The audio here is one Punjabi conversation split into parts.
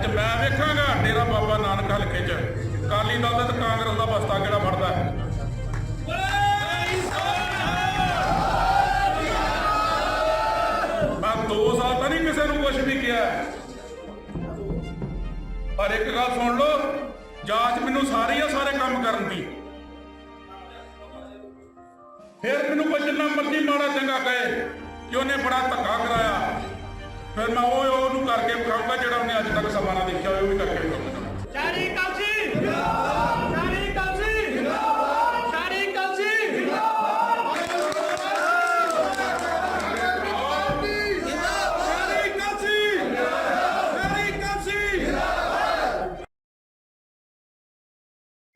ਅੱਜ ਮੈਂ ਵੇਖਾਂਗਾ ਡੇਰਾ ਬਾਬਾ ਨਾਨਕ ਹਲਕੇ 'ਚ। ਅਕਾਲੀ ਦਲ ਦਾ ਤੇ ਕਾਂਗਰਸ ਦਾ ਬਸਤਾ ਕਿਹੜਾ ਫੜਦਾ? ਹੈ ਮੈਂ 2 ਸਾਲ ਤਾਂ ਨਹੀਂ ਕਿਸੇ ਨੂੰ ਕੁਝ ਵੀ ਕਿਹਾ। ਪਰ ਇੱਕ ਗੱਲ ਸੁਣ ਲਓ, ਜਾਂਚ ਮੈਨੂੰ ਸਾਰੀ ਆ, ਸਾਰੇ ਕੰਮ ਕਰਨ ਦੀ। ਫਿਰ ਮੈਨੂੰ ਕੋਈ ਜਿੰਨਾ ਮਰਜ਼ੀ ਮਾੜਾ ਚੰਗਾ ਕਹੇ ਕਿ ਉਹਨੇ ਬੜਾ ਧੱਕਾ ਕਰਾਇਆ। ਫਿਰ ਮੈਂ ਉਹ ਉਹਨੂੰ ਕਰਕੇ ਵਿਖਾਊਂਗਾ ਜਿਹੜਾ ਉਹਨੇ ਅੱਜ ਤੱਕ ਸਮਾਂ ਨਾ ਦੇਖਿਆ ਹੋਇਆ ਉਹ ਵੀ ਕਰਕੇ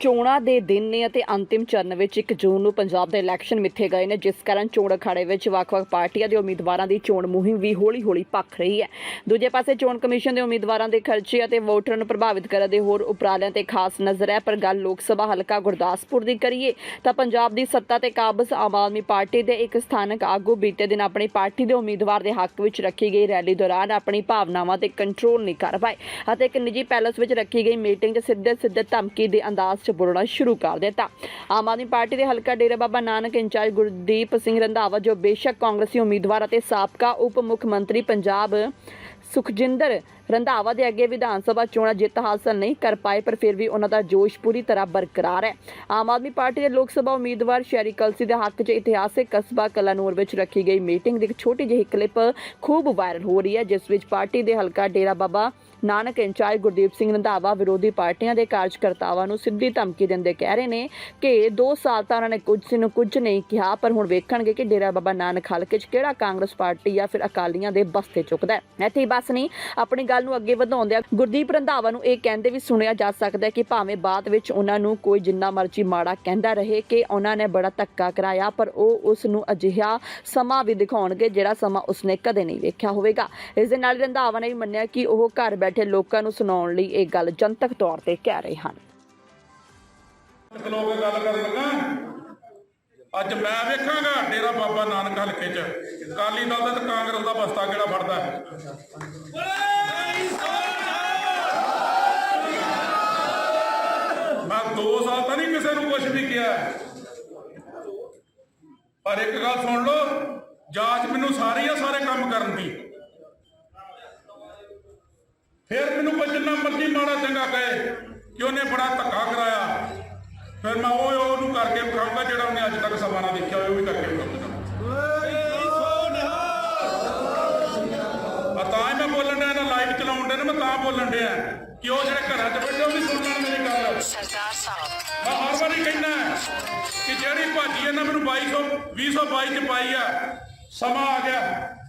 ਚੋਣਾਂ ਦੇ ਦਿਨ ਨੇ ਅਤੇ ਅੰਤਿਮ ਚਰਨ ਵਿੱਚ 1 ਜੂਨ ਨੂੰ ਪੰਜਾਬ ਦੇ ਇਲੈਕਸ਼ਨ ਮਿੱਥੇ ਗਏ ਨੇ, ਜਿਸ ਕਾਰਨ ਚੋਣ ਅਖਾੜੇ ਵਿੱਚ ਵੱਖ-ਵੱਖ ਪਾਰਟੀਆਂ ਦੇ ਉਮੀਦਵਾਰਾਂ ਦੀ ਚੋਣ ਮੁਹਿੰਮ ਵੀ ਹੌਲੀ-ਹੌਲੀ ਭਖ ਰਹੀ ਹੈ। ਦੂਜੇ ਪਾਸੇ ਚੋਣ ਕਮਿਸ਼ਨ ਦੇ ਉਮੀਦਵਾਰਾਂ ਦੇ ਖਰਚੇ ਅਤੇ ਵੋਟਰਾਂ ਨੂੰ ਪ੍ਰਭਾਵਿਤ ਕਰਨ ਦੇ ਹੋਰ ਉਪਰਾਲਿਆਂ ਤੇ ਖਾਸ ਨਜ਼ਰ ਹੈ। ਪਰ ਗੱਲ ਲੋਕ ਸਭਾ ਹਲਕਾ ਗੁਰਦਾਸਪੁਰ ਦੀ ਕਰੀਏ, ਤਾਂ ਪੰਜਾਬ ਦੀ ਸੱਤਾ ਤੇ ਕਾਬਜ਼ ਆਮ ਆਦਮੀ ਪਾਰਟੀ ਦੇ ਇੱਕ ਸਥਾਨਕ ਆਗੂ ਬੀਤੇ ਦਿਨ ਆਪਣੀ ਪਾਰਟੀ ਦੇ ਉਮੀਦਵਾਰ ਦੇ ਹੱਕ ਵਿੱਚ ਰੱਖੀ ਗਈ ਰੈਲੀ ਦੌਰਾਨ ਆਪਣੀ ਭਾਵਨਾਵਾਂ ਤੇ ਕੰਟਰੋਲ ਨਹੀਂ ਕਰ ਪਾਏ ਅਤੇ ਇੱਕ ਨਿੱਜੀ ਪੈਲਸ ਵਿੱਚ ਰੱਖੀ ਗਈ ਮੀਟਿੰਗ 'ਚ ਸਿੱਧੇ ਸਿੱਧੇ ਧਮਕੀ ਦੇ ਅੰਦਾਜ਼ 'ਚ ਬੋਲਣਾ ਸ਼ੁਰੂ ਕਰ ਦਿੱਤਾ। ਆਮ ਆਦਮੀ ਪਾਰਟੀ ਦੇ ਹਲਕਾ ਡੇਰਾ ਬਾਬਾ ਨਾਨਕ ਇੰਚਾਰਜ ਗੁਰਦੀਪ ਸਿੰਘ ਰੰਧਾਵਾ ਜੋ ਬੇਸ਼ੱਕ ਕਾਂਗਰਸੀ ਉਮੀਦਵਾਰ ਅਤੇ ਸਾਬਕਾ ਉਪ ਮੁੱਖ ਮੰਤਰੀ ਪੰਜਾਬ ਸੁਖਜਿੰਦਰ ਰੰਧਾਵਾ ਦੇ ਅੱਗੇ ਵਿਧਾਨ ਸਭਾ ਚੋਣਾਂ ਜਿੱਤ ਹਾਸਲ ਨਹੀਂ ਕਰ ਪਾਏ, ਪਰ ਫਿਰ ਵੀ ਉਹਨਾਂ ਦਾ ਜੋਸ਼ ਪੂਰੀ ਤਰ੍ਹਾਂ ਬਰਕਰਾਰ ਹੈ। ਆਮ ਆਦਮੀ ਪਾਰਟੀ ਦੇ ਲੋਕ ਸਭਾ ਉਮੀਦਵਾਰ ਸ਼ਹਿਰੀ ਕਲਸੀ ਦੇ ਹੱਕ 'ਚ ਇਤਿਹਾਸਿਕ ਕਸਬਾ ਕਲਾਨੂਰ ਵਿੱਚ ਰੱਖੀ ਗਈ ਮੀਟਿੰਗ ਦੀ ਇੱਕ ਛੋਟੀ ਜਿਹੀ ਕਲਿੱਪ ਖੂਬ ਵਾਇਰਲ ਹੋ ਰਹੀ ਹੈ, ਜਿਸ ਵਿੱਚ ਪਾਰਟੀ ਦੇ ਹਲਕਾ ਡੇਰਾ ਬਾਬਾ ਨਾਨਕ ਇੰਚਾਰਜ ਗੁਰਦੀਪ ਸਿੰਘ ਰੰਧਾਵਾ ਵਿਰੋਧੀ ਪਾਰਟੀਆਂ ਦੇ ਕਾਰਜਕਰਤਾਵਾਂ ਨੂੰ ਸਿੱਧੀ ਧਮਕੀ ਦਿੰਦੇ ਕਹਿ ਰਹੇ ਨੇ ਕਿ 2 ਸਾਲ ਤਾਂ ਉਹਨਾਂ ਨੇ ਕੁਝ ਨੂੰ ਕੁਝ ਨਹੀਂ ਕਿਹਾ, ਪਰ ਹੁਣ ਵੇਖਣਗੇ ਕਿ ਡੇਰਾ ਬਾਬਾ ਨਾਨਕ ਹਲਕੇ 'ਚ ਕਿਹੜਾ ਕਾਂਗਰਸ ਪਾਰਟੀ ਜਾਂ ਫਿਰ ਅਕਾਲੀਆਂ ਦੇ ਬਸਤੇ ਚੁੱਕਦਾ ਹੈ। ਇੱਥੇ ਹੀ ਬਸ ਨਹੀਂ, ਆਪਣੀ ਗੱਲ ਨੂੰ ਅੱਗੇ ਵਧਾਉਂਦਿਆਂ ਗੁਰਦੀਪ ਰੰਧਾਵਾ ਨੂੰ ਇਹ ਕਹਿੰਦੇ ਵੀ ਸੁਣਿਆ ਜਾ ਸਕਦਾ ਹੈ ਕਿ ਭਾਵੇਂ ਬਾਅਦ ਵਿੱਚ ਉਹਨਾਂ ਨੂੰ ਕੋਈ ਜਿੰਨਾ ਮਰਜ਼ੀ ਮਾੜਾ ਕਹਿੰਦਾ ਰਹੇ ਕਿ ਉਹਨਾਂ ਨੇ ਬੜਾ ਧੱਕਾ ਕਰਾਇਆ, ਪਰ ਉਹ ਉਸ ਨੂੰ ਅਜਿਹਾ ਸਮਾਂ ਵੀ ਦਿਖਾਉਣਗੇ ਜਿਹੜਾ ਸਮਾਂ ਉਸਨੇ ਕਦੇ ਨਹੀਂ ਵੇਖਿਆ ਹੋਵੇਗਾ। ਇਸ ਦੇ ਨਾਲ ਹੀ ਰੰਧਾਵਾ ਨੇ ਵੀ ਮੰਨਿਆ ਕਿ ਉਹ ਘਰ ਬੈਠੇ ਲੋਕਾਂ ਨੂੰ ਸੁਣਾਉਣ ਲਈ ਇਹ ਗੱਲ ਜਨਤਕ ਤੌਰ ਤੇ ਕਹਿ ਰਹੇ ਹਨ। ਖਲੋ ਕੇ ਗੱਲ ਕਰਨ ਲੱਗਾ ਅੱਜ ਮੈਂ ਵੇਖਾਂਗਾ ਡੇਰਾ ਬਾਬਾ ਨਾਨਕ ਹਲਕੇ 'ਚ। ਅਕਾਲੀ ਦਲ ਦਾ ਤੇ ਕਾਂਗਰਸ ਦਾ ਬਸਤਾ ਕਿਹੜਾ ਫੜਦਾ ਹੈ? ਨੂੰ ਕੁਝ ਵੀ ਕਿਹਾ ਪਰ ਇੱਕ ਗੱਲ ਸੁਣ ਲਓ, ਜਾਂਚ ਮੈਨੂੰ ਸਾਰੀ ਆ, ਸਾਰੇ ਕੰਮ ਕਰਨ ਦੀ। ਫਿਰ ਮੈਨੂੰ ਕੋਈ ਜਿੰਨਾ ਮਰਜ਼ੀ ਮਾੜਾ ਚੰਗਾ ਕਹੇ ਕਿ ਉਹਨੇ ਬੜਾ ਧੱਕਾ ਕਰਾਇਆ। ਫਿਰ ਮੈਂ ਉਹ ਉਹਨੂੰ ਕਰਕੇ ਵਿਖਾਊਂਗਾ ਜਿਹੜਾ ਉਹਨੇ ਅੱਜ ਤੱਕ ਸਮਾਂ ਨਾ ਦੇਖਿਆ ਹੋਵੇ, ਉਹ ਵੀ ਕਰਕੇ ਵਿਖਾਊਂਗਾ ਆ ਤਾਂ ਹੀ ਮੈਂ ਬੋਲਣ ਡਿਆ ਨਾ ਲਾਈਵ ਚਲਾਉਣ ਦੇ ਨਾ, ਮੈਂ ਤਾਂ ਬੋਲਣ ਡਿਆ ਕਿ ਉਹ ਜਿਹੜੇ ਘਰਾਂ 'ਚ ਬੈਠੇ ਸਰਦਾਰ ਸਾਹਿਬ ਮੈਂ ਹਰ ਵਾਰੀ ਕਹਿੰਦਾ ਕਿ ਜਿਹੜੀ ਭਾਜੀ ਇਹਨਾਂ ਮੈਨੂੰ 2200 2022 ਚ ਪਾਈ ਆ ਸਮਾਂ ਆ ਗਿਆ।